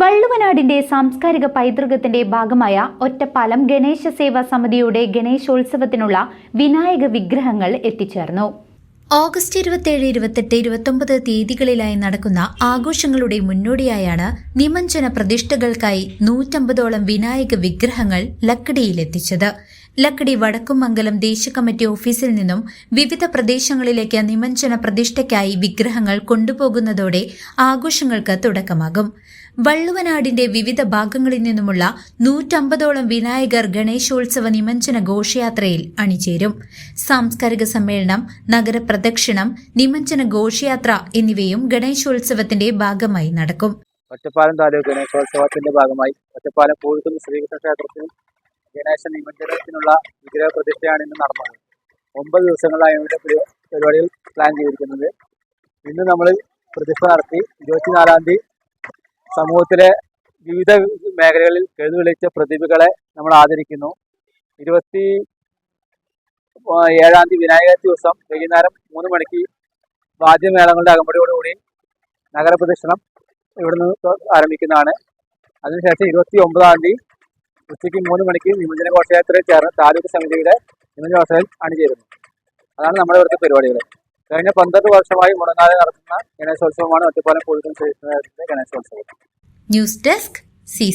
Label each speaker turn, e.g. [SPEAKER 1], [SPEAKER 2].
[SPEAKER 1] വള്ളുവനാടിന്റെ സാംസ്കാരിക പൈതൃകത്തിന്റെ ഭാഗമായ ഒറ്റപ്പാലം ഗണേശ സേവാ സമിതിയുടെ ഗണേശോത്സവത്തിനുള്ള വിനായക വിഗ്രഹങ്ങൾ എത്തിച്ചേർന്നു.
[SPEAKER 2] ഓഗസ്റ്റ് ഇരുപത്തിയേഴ് ഇരുപത്തെട്ട് ഇരുപത്തൊമ്പത് തീയതികളിലായി നടക്കുന്ന ആഘോഷങ്ങളുടെ മുന്നോടിയായാണ് നിമഞ്ജന പ്രതിഷ്ഠകൾക്കായി നൂറ്റമ്പതോളം വിനായക വിഗ്രഹങ്ങൾ ലക്കിടിയിലെത്തിച്ചത്. ലക്കിടി വടക്കുമംഗലം ദേശീയ കമ്മിറ്റി ഓഫീസിൽ നിന്നും വിവിധ പ്രദേശങ്ങളിലേക്ക് നിമഞ്ജന പ്രതിഷ്ഠയ്ക്കായി വിഗ്രഹങ്ങൾ കൊണ്ടുപോകുന്നതോടെ ആഘോഷങ്ങൾക്ക് തുടക്കമാകും. വള്ളുവനാടിന്റെ വിവിധ ഭാഗങ്ങളിൽ നിന്നുമുള്ള നൂറ്റമ്പതോളം വിനായകർ ഗണേശോത്സവ നിമഞ്ജന ഘോഷയാത്രയിൽ അണിചേരും. സാംസ്കാരിക സമ്മേളനം നഗരപ്രദക്ഷിണം നിമഞ്ജന ഘോഷയാത്ര എന്നിവയും ഗണേശോത്സവത്തിന്റെ ഭാഗമായി നടക്കും.
[SPEAKER 3] ഒറ്റപ്പാലം താലൂക്ക് ഗണേശോത്സവത്തിന്റെ ഭാഗമായി. ഒറ്റപ്പാലം പൂഴിക്കുന്ന് ശ്രീകൃഷ്ണ ക്ഷേത്രത്തിൽ ഗണേശ നിമജ്ജനത്തിനുള്ള വിഗ്രഹ പ്രതിഷ്ഠയാണ് ഇന്ന് നടന്നത്. ഒമ്പത് ദിവസങ്ങളാണ് ഇവിടെ പരി- പരിപാടികൾ പ്ലാൻ ചെയ്തിരിക്കുന്നത്. ഇന്ന് നമ്മൾ പ്രതിഷ്ഠ നടത്തി ഇരുപത്തിനാലാം തീയതി സമൂഹത്തിലെ വിവിധ മേഖലകളിൽ കഴിവുകളിച്ച പ്രതിഭകളെ നമ്മൾ ആദരിക്കുന്നു. ഇരുപത്തി ഏഴാം തീയതി വിനായക ദിവസം വൈകുന്നേരം മൂന്ന് മണിക്ക് വാദ്യമേളങ്ങളുടെ അകമ്പടിയോടുകൂടി നഗരപ്രദക്ഷിണം ഇവിടുന്ന് ആരംഭിക്കുന്നതാണ്. അതിനുശേഷം ഇരുപത്തി ഒമ്പതാം തീയതി ഉച്ചയ്ക്ക് മൂന്ന് മണിക്ക് നിമഞ്ജന ഘോഷയാത്രയിൽ ചേർന്ന് താലൂക്ക് സമിതിയുടെ നിമഞ്ജന ഘോഷയിൽ അണിചേരുന്നു അതാണ് നമ്മുടെ ഇവിടുത്തെ പരിപാടികൾ. കഴിഞ്ഞ പന്ത്രണ്ട് വർഷമായി മുടങ്ങാതെ നടത്തുന്ന ഗണേശോത്സവമാണ് ഒറ്റപ്പാലം കോഴിക്കോട് ഗണേശോത്സവം.
[SPEAKER 2] News desk C